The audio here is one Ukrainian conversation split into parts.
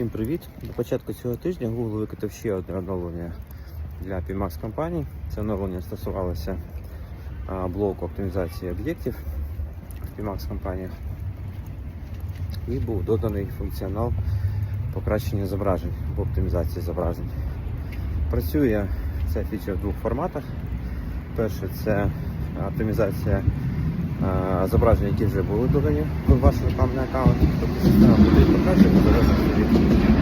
Всім привіт! До початку цього тижня Google викатав ще одне оновлення для PMAX компаній. Це оновлення стосувалося блоку оптимізації об'єктів в PMAX компаніях. І був доданий функціонал покращення зображень або оптимізації зображень. Працює ця фіча в двох форматах. Перше це оптимізація а, зображень, які вже були додані в ваш рекламний аккаунт. Тобто система буде покращувати в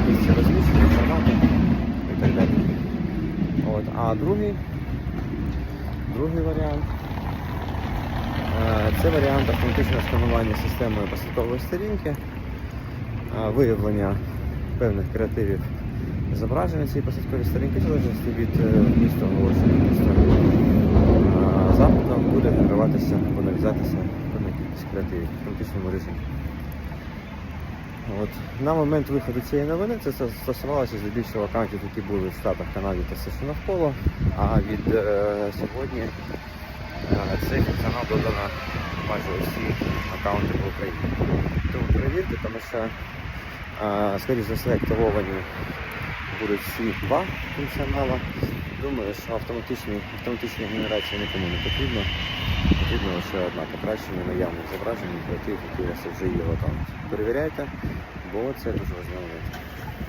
від розміщення, формату і так далі. От. А другий, другий варіант це варіант автоматичного сканування системою посадкової сторінки, виявлення певних креативів зображення цієї посадкової сторінки, в залежності від е, міста оголошення буде генеруватися або нарізатися креативів в автоматичному режимі. От. На момент виходу цієї новини це стосувалося здебільшого аккаунтів, які були в Штатах, Канаді та США навколо. А від е, сьогодні е, цей функціонал додано майже усі аккаунти в Україні. Тому перевірте, тому що, е, скоріш за все, активовані будуть всі два функціонала. Думаю, що автоматичні, автоматичні генерації нікому не потрібно. Потрібно лише одна покращення наявних зображень і тих, які у вас вже є в аккаунті. Перевіряйте, бо це дуже важливо.